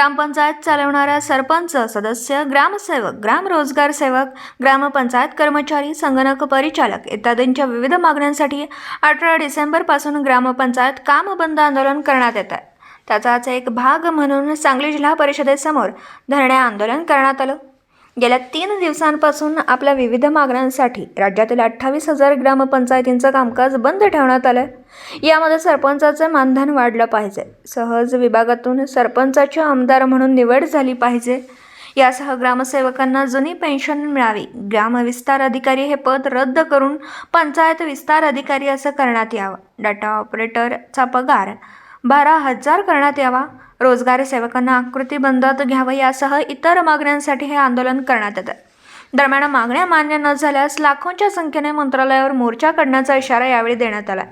ग्रामपंचायत चालवणाऱ्या सरपंच सदस्य ग्रामसेवक ग्राम रोजगार सेवक ग्रामपंचायत कर्मचारी संगणक परिचालक इत्यादींच्या विविध मागण्यांसाठी अठरा डिसेंबरपासून ग्रामपंचायत काम बंद आंदोलन करण्यात येत आहे. त्याचाच एक भाग म्हणून सांगली जिल्हा परिषदेसमोर धरणे आंदोलन करण्यात आलं. गेल्या तीन दिवसांपासून आपल्या विविध मागण्यांसाठी राज्यातील अठ्ठावीस हजार ग्रामपंचायतींचं कामकाज बंद ठेवण्यात आलं यामध्ये सरपंचाचं मानधन वाढलं पाहिजे. सहज विभागातून सरपंचाची आमदार म्हणून निवड झाली पाहिजे. यासह ग्रामसेवकांना जुनी पेन्शन मिळावी. ग्रामविस्तार अधिकारी हे पद रद्द करून पंचायत विस्तार अधिकारी असं करण्यात यावं. डाटा ऑपरेटरचा पगार बारा हजार करण्यात यावा. रोजगार सेवकांना आकृती बंदात घ्यावं यासह इतर मागण्यांसाठी हे आंदोलन करण्यात येतं. दरम्यान मागण्या मान्य न झाल्यास लाखोंच्या संख्येने मंत्रालयावर मोर्चा काढण्याचा इशारा यावेळी देण्यात आला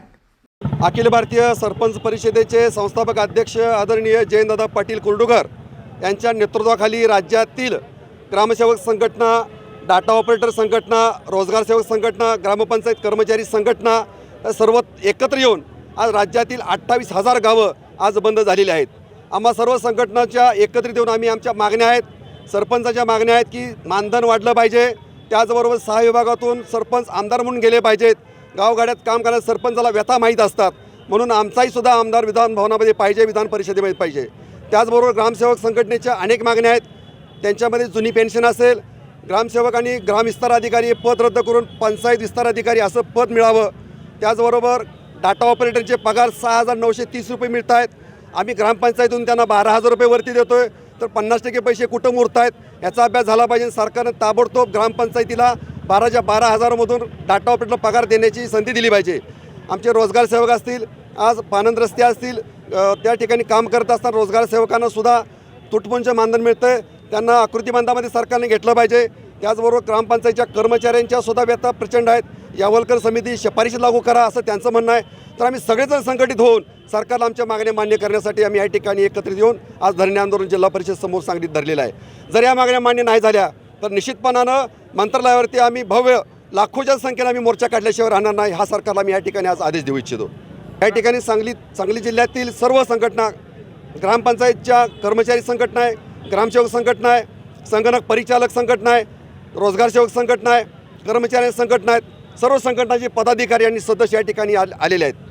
अखिल भारतीय सरपंच परिषदेचे संस्थापक अध्यक्ष आदरणीय जयंतदादा पाटील कुर्डुकर यांच्या नेतृत्वाखाली राज्यातील ग्रामसेवक संघटना डाटा ऑपरेटर संघटना रोजगार सेवक संघटना ग्रामपंचायत कर्मचारी संघटना सर्व एकत्र येऊन आज राज्यातील अठ्ठावीस हजार गावं आज बंद झालेली आहेत. आम्हा सर्व संघटनाच्या एकत्रित येऊन आम्ही आमच्या मागण्या आहेत. सरपंचाच्या मागण्या आहेत की मानधन वाढलं पाहिजे. त्याचबरोबर सहा विभागातून सरपंच आमदार म्हणून गेले पाहिजेत. गावगाड्यात काम करायला सरपंचाला व्यथा माहीत असतात. म्हणून आमचाही सुद्धा आमदार विधान भवनामध्ये पाहिजे विधान परिषदेमध्ये पाहिजे. त्याचबरोबर ग्रामसेवक संघटनेच्या अनेक मागण्या आहेत. त्यांच्यामध्ये जुनी पेन्शन असेल. ग्रामसेवक आणि ग्रामविस्तार अधिकारी हे पद रद्द करून पंचायत विस्तार अधिकारी असं पद मिळावं. त्याचबरोबर डाटा ऑपरेटरचे पगार सहा हजार नऊशे तीस रुपये मिळत आहेत आम्ही ग्रामपंचायतीतून त्यांना बारा हजार रुपये वरती देतो आहे तर पन्नास टक्के पैसे कुठं मुरत आहेत याचा अभ्यास झाला पाहिजे. सरकारनं ताबडतोब ग्रामपंचायतीला बाराच्या बारा हजारामधून डाटा ऑपरेटरला पगार देण्याची संधी दिली पाहिजे. आमचे रोजगार सेवक असतील आज पानंद रस्ते असतील त्या ठिकाणी काम करत असताना रोजगार सेवकांना सुद्धा तुटपुंचं मानधन मिळतं आहे त्यांना आकृतीबंधामध्ये सरकारने घेतलं पाहिजे. त्याचबरोबर ग्रामपंचायतीच्या कर्मचाऱ्यांच्या सुद्धा व्यथा प्रचंड आहेत. यावलकर समिती शिफारशी लागू करा असं त्यांचं म्हणणं आहे. तर आम्ही सगळेजण संघटित होऊन सरकारला आमच्या मागण्या मान्य करण्यासाठी आम्ही या ठिकाणी एकत्रित येऊन आज धरणे आंदोलन जिल्हा परिषद समोर सांगलीत धरलेलं आहे. जर या मागण्या मान्य नाही झाल्या तर निश्चितपणानं मंत्रालयावरती आम्ही भव्य लाखोच्या संख्येने आम्ही मोर्चा काढल्याशिवाय राहणार नाही हा सरकारला मी या ठिकाणी आज आदेश देऊ इच्छितो. या ठिकाणी सांगली सांगली जिल्ह्यातील सर्व संघटना ग्रामपंचायतच्या कर्मचारी संघटना आहे ग्रामसेवक संघटना आहे संगणक परिचालक संघटना आहे रोजगार सेवक संघटना आहे कर्मचारी संघटना आहेत सर्व संघटनाचे पदाधिकारी आणि सदस्य या ठिकाणी आलेले आहेत.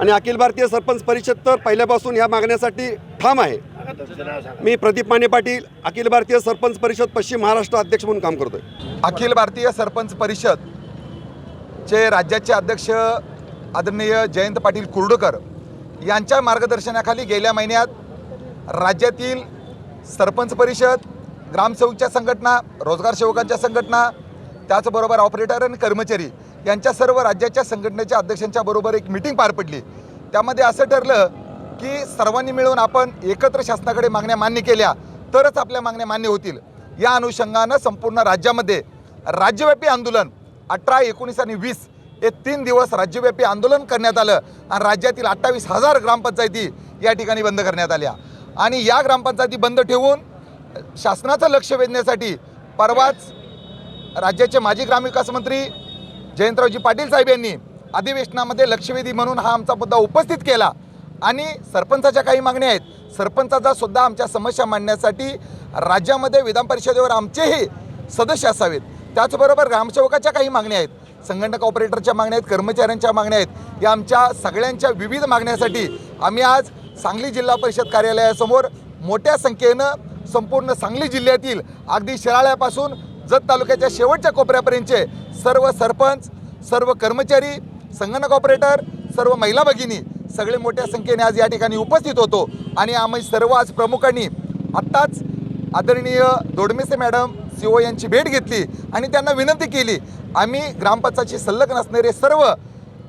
आणि अखिल भारतीय सरपंच परिषद तर पहिल्यापासून या मागण्यासाठी ठाम आहे. मी प्रदीप माने पाटील अखिल भारतीय सरपंच परिषद पश्चिम महाराष्ट्र अध्यक्ष म्हणून काम करतोय. अखिल भारतीय सरपंच परिषद चे राज्याचे अध्यक्ष आदरणीय जयंत पाटील कुर्डकर यांच्या मार्गदर्शनाखाली गेल्या महिन्यात राज्यातील सरपंच परिषद ग्रामसेवकच्या संघटना रोजगार सेवकांच्या संघटना त्याचबरोबर ऑपरेटर आणि कर्मचारी यांच्या सर्व राज्याच्या संघटनेच्या अध्यक्षांच्या बरोबर एक मिटिंग पार पडली. त्यामध्ये असं ठरलं की सर्वांनी मिळून आपण एकत्र शासनाकडे मागण्या मान्य केल्या तरच आपल्या मागण्या मान्य होतील. या अनुषंगानं संपूर्ण राज्यामध्ये राज्यव्यापी आंदोलन अठरा एकोणीस आणि वीस हे तीन दिवस राज्यव्यापी आंदोलन करण्यात आलं आणि राज्यातील अठ्ठावीस हजार ग्रामपंचायती या ठिकाणी बंद करण्यात आल्या. आणि या ग्रामपंचायती बंद ठेवून शासनाचं लक्ष वेधण्यासाठी परवाच राज्याचे माजी ग्रामविकास मंत्री जयंतरावजी पाटील साहेब यांनी अधिवेशनामध्ये लक्षवेधी म्हणून हा आमचा मुद्दा उपस्थित केला. आणि सरपंचाच्या काही मागण्या आहेत. सरपंचाचा सुद्धा आमच्या समस्या मांडण्यासाठी राज्यामध्ये विधान परिषदेवर आमचेही सदस्य असावेत. त्याचबरोबर ग्रामसेवकाच्या काही मागण्या आहेत. संगणक ऑपरेटरच्या मागण्या आहेत कर्मचाऱ्यांच्या मागण्या आहेत. या आमच्या सगळ्यांच्या विविध मागण्यासाठी आम्ही आज सांगली जिल्हा परिषद कार्यालयासमोर मोठ्या संख्येनं संपूर्ण सांगली जिल्ह्यातील अगदी शिराळ्यापासून जत तालुक्याच्या शेवटच्या कोपऱ्यापर्यंतचे सर्व सरपंच सर्व कर्मचारी संगणक ऑपरेटर सर्व महिला भगिनी सगळे मोठ्या संख्येने आज या ठिकाणी उपस्थित होतो. आणि आम्ही सर्व आज प्रमुखांनी आत्ताच आदरणीय दोडमेसे मॅडम सी ओ यांची भेट घेतली आणि त्यांना विनंती केली आम्ही ग्रामपंचायतशी संलग्न असणारे सर्व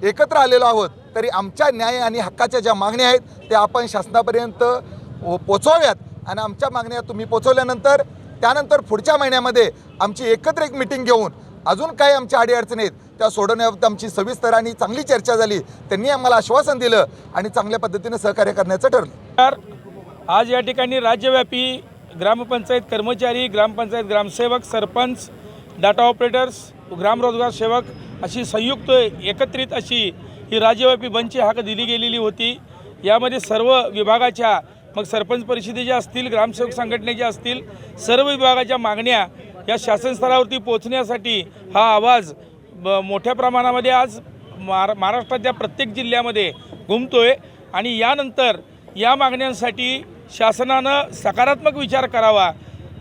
एकत्र आलेलो आहोत तरी आमच्या न्याय आणि हक्काच्या ज्या मागण्या आहेत त्या आपण शासनापर्यंत पोचवाव्यात. आणि आमच्या मागण्या तुम्ही पोचवल्यानंतर त्यानंतर पुढच्या महिन्यामध्ये आमची एकत्र एक मिटिंग घेऊन अजून काय आमच्या अडीअडचणी आहेत त्या सोडवण्याबाबत आमची सविस्तर आणि चांगली चर्चा झाली. त्यांनी आम्हाला आश्वासन दिलं आणि चांगल्या पद्धतीने सहकार्य करण्याचं ठरलं. तर आज या ठिकाणी राज्यव्यापी ग्रामपंचायत कर्मचारी ग्रामपंचायत ग्रामसेवक सरपंच डाटा ऑपरेटर्स ग्रामरोजगार सेवक अशी संयुक्त एकत्रित अशी ही राज्यव्यापी बंदची हाक दिली गेलेली होती. यामध्ये सर्व विभागाच्या मग सरपंच परिषदेच्या असतील ग्रामसेवक संघटनेच्या असतील सर्व विभागाच्या मागण्या या शासन स्तरावरती हा आवाज ब मोठ्या प्रमाणामध्ये आज महारा महाराष्ट्राच्या प्रत्येक जिल्ह्यामध्ये घुमतो आहे आणि यानंतर या मागण्यांसाठी शासनानं सकारात्मक विचार करावा.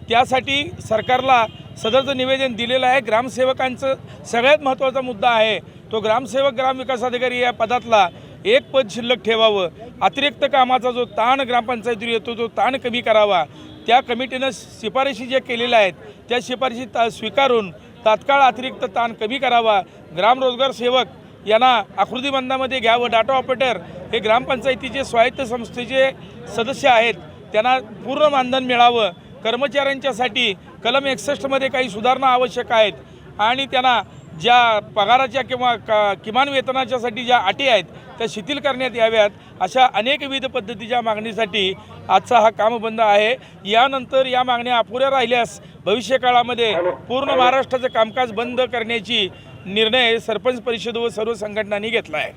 त्यासाठी सरकारला सदरचं निवेदन दिलेलं आहे. ग्रामसेवकांचं सगळ्यात महत्त्वाचा मुद्दा आहे तो ग्रामसेवक ग्रामविकास अधिकारी या पदातला एक पद शिल्लक ठेवावं. अतिरिक्त कामाचा जो ताण ग्रामपंचायतीवर येतो तो ताण कमी करावा त्या कमिटीनं शिफारशी ज्या केलेल्या आहेत त्या शिफारशी ता स्वीकारून तात्काळ अतिरिक्त ताण कमी करावा. ग्रामरोजगार सेवक यांना आकृतीबंधामध्ये घ्यावं. डाटा ऑपरेटर हे ग्रामपंचायतीचे स्वायत्त संस्थेचे सदस्य आहेत. त्यांना पूर्ण मानधन मिळावं. कर्मचाऱ्यांच्यासाठी कलम एकसष्टमध्ये काही सुधारणा आवश्यक आहेत. आणि त्यांना ज्या पगाराच्या किंवा का किमान वेतनाच्यासाठी ज्या अटी आहेत त्या शिथिल करण्यात याव्यात अशा अनेकविध पद्धतीच्या मागणीसाठी आजचा हा कामबंद आहे. यानंतर या मागण्या अपुऱ्या राहिल्यास भविष्यकाळामध्ये पूर्ण महाराष्ट्राचं कामकाज बंद करण्याची निर्णय सरपंच परिषद व सर्व संघटनांनी घेतला आहे.